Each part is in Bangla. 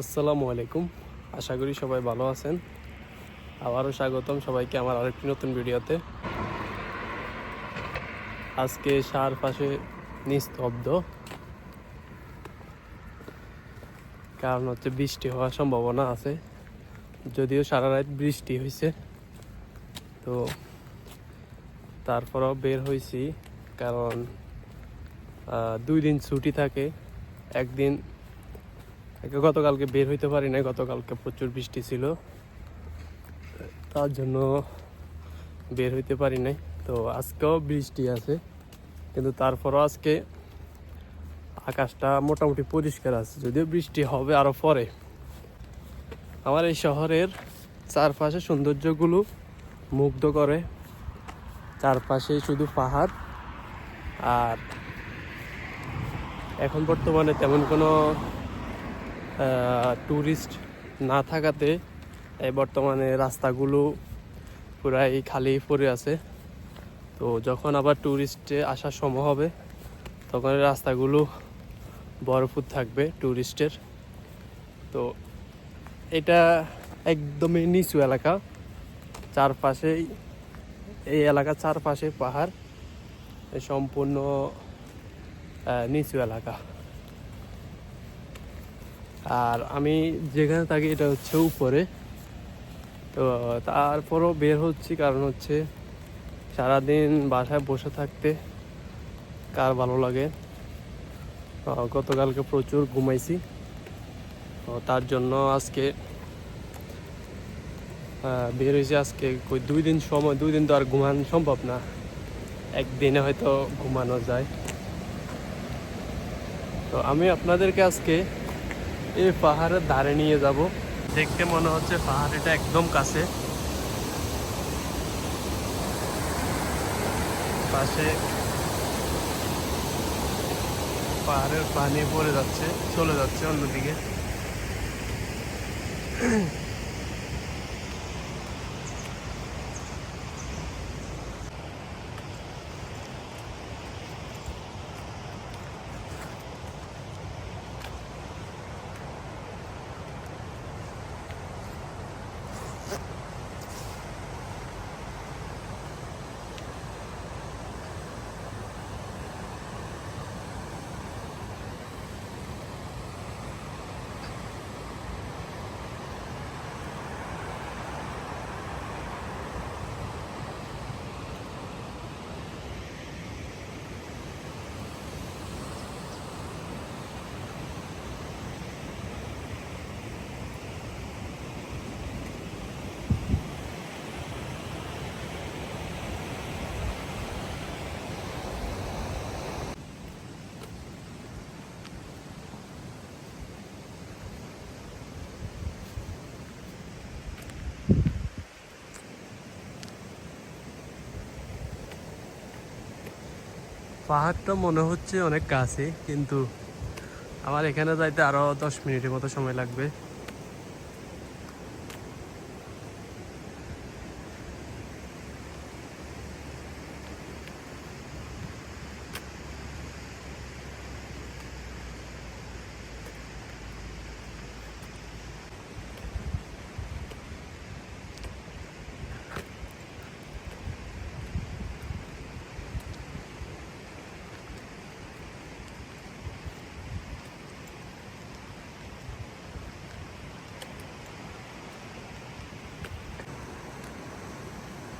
আসসালামু আলাইকুম। আশা করি সবাই ভালো আছেন। আবারও স্বাগতম সবাইকে আমার আরেকটি নতুন ভিডিওতে। আজকে সার পাশে নিস্তব্ধ। কারণ হচ্ছে বৃষ্টি হওয়ার সম্ভাবনা আছে। যদিও সারা রাত বৃষ্টি হয়েছে তো তারপরও বের হয়েছি কারণ দুই দিন ছুটি থাকে। একদিন একে গতকালকে বের হইতে পারি না গতকালকে প্রচুর বৃষ্টি ছিল। তার জন্য বের হইতে পারি নাই। তো আজকেও বৃষ্টি আছে, কিন্তু তারপরও আজকে আকাশটা মোটামুটি পরিষ্কার আছে, যদিও বৃষ্টি হবে আরও পরে। আমার এই শহরের চারপাশে সৌন্দর্যগুলো মুগ্ধ করে। চারপাশে শুধু পাহাড়, আর এখন বর্তমানে তেমন কোনো ট্যুরিস্ট না থাকাতে এই বর্তমানে রাস্তাগুলো পুরাই খালি পড়ে আছে। তো যখন আবার ট্যুরিস্টে আসার সময় হবে, তখন রাস্তাগুলো ভরপুর থাকবে ট্যুরিস্টের তো এটা একদমই নিচু এলাকা, চারপাশেই এই এলাকার চারপাশে পাহাড় সম্পূর্ণ নিচু এলাকা। আর আমি যেখানে থাকি এটা হচ্ছে উপরে। তো তারপরও বের হচ্ছি কারণ হচ্ছে সারাদিন বাসায় বসে থাকতে কার ভালো লাগে? গতকালকে প্রচুর ঘুমাইছি। তার জন্য আজকে বের হয়েছি আজকে দুই দিন সময়, দুই দিন তো আর ঘুমানো সম্ভব না। একদিনে হয়তো ঘুমানো যায়। তো আমি আপনাদেরকে আজকে এই পাহাড়ের ধারে নিয়ে যাব। দেখতে মনে হচ্ছে পাহাড়টা একদম কাছে। পাশে পাহাড়ের পানি পড়ে যাচ্ছে, চলে যাচ্ছে অন্যদিকে। পাহাড়টা মনে হচ্ছে অনেক কাছে, কিন্তু আমার এখানে যাইতে আরও দশ মিনিটের মতো সময় লাগবে।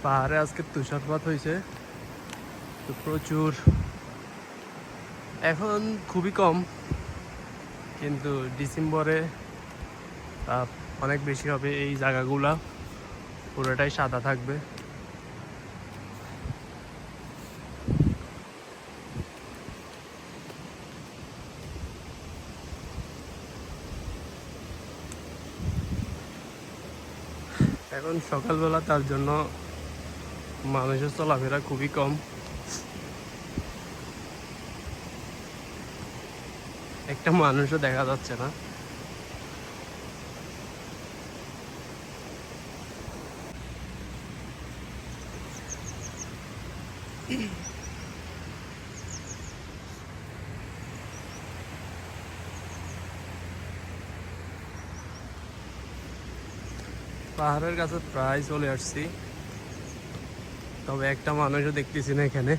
পাহাড়ে আজকে তুষারপাত হয়েছে। তো প্রচুর। এখন খুবই কম, কিন্তু ডিসেম্বরে অনেক বেশি হবে এই জায়গাগুলা। পুরোটাই সাদা থাকবে। এখন সকালবেলা তার জন্য মানুষের চলাফেরা খুবই কম। একটা মানুষও দেখা যাচ্ছে না। পাহাড়ের কাছে প্রায় চলে আসছি। তবে একটা মানুষও দেখতেছি না এখানে।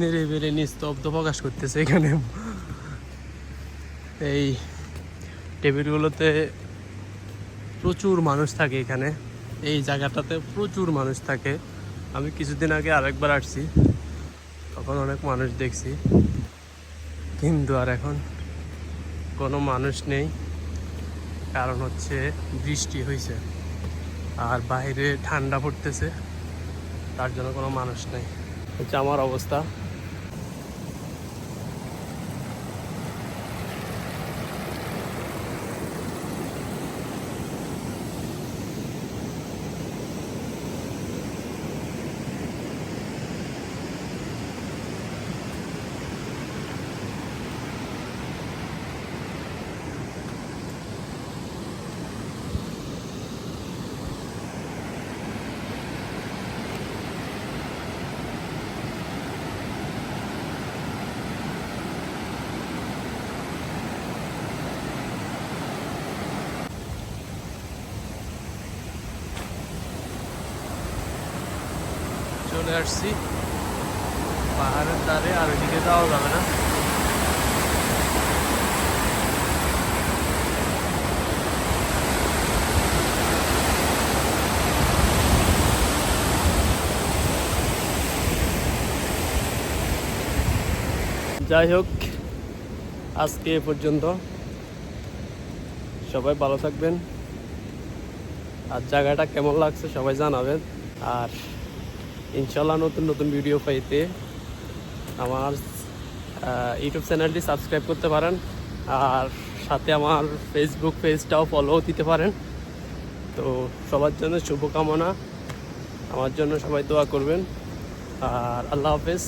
নিরিবিলি নিস্তব্ধ প্রকাশ করতেছে এখানে। এই টেবিলগুলোতে প্রচুর মানুষ থাকে এখানে। এই জায়গাটাতে প্রচুর মানুষ থাকে। আমি কিছুদিন আগে আরেকবার আসছি। তখন অনেক মানুষ দেখছি। কিন্তু আর এখন কোনো মানুষ নেই। কারণ হচ্ছে বৃষ্টি হয়েছে আর বাইরে ঠান্ডা পড়তেছে, তার জন্য কোনো মানুষ নেই। হচ্ছে আমার অবস্থা। চলে আসছি। পাহাড়ের ধারে আর ওইদিকে যাওয়া যাবে না। যাই হোক, আজকে এ পর্যন্ত। সবাই ভালো থাকবেন। আর জায়গাটা কেমন লাগছে সবাই জানাবেন। আর ইনশাল্লাহ নতুন নতুন ভিডিও পাইতে আমার ইউটিউব চ্যানেলটি সাবস্ক্রাইব করতে পারেন আর সাথে আমার ফেসবুক পেজটাও ফলো দিতে পারেন। তো সবার জন্য শুভকামনা। আমার জন্য সবাই দোয়া করবেন। আর আল্লাহ হাফেজ।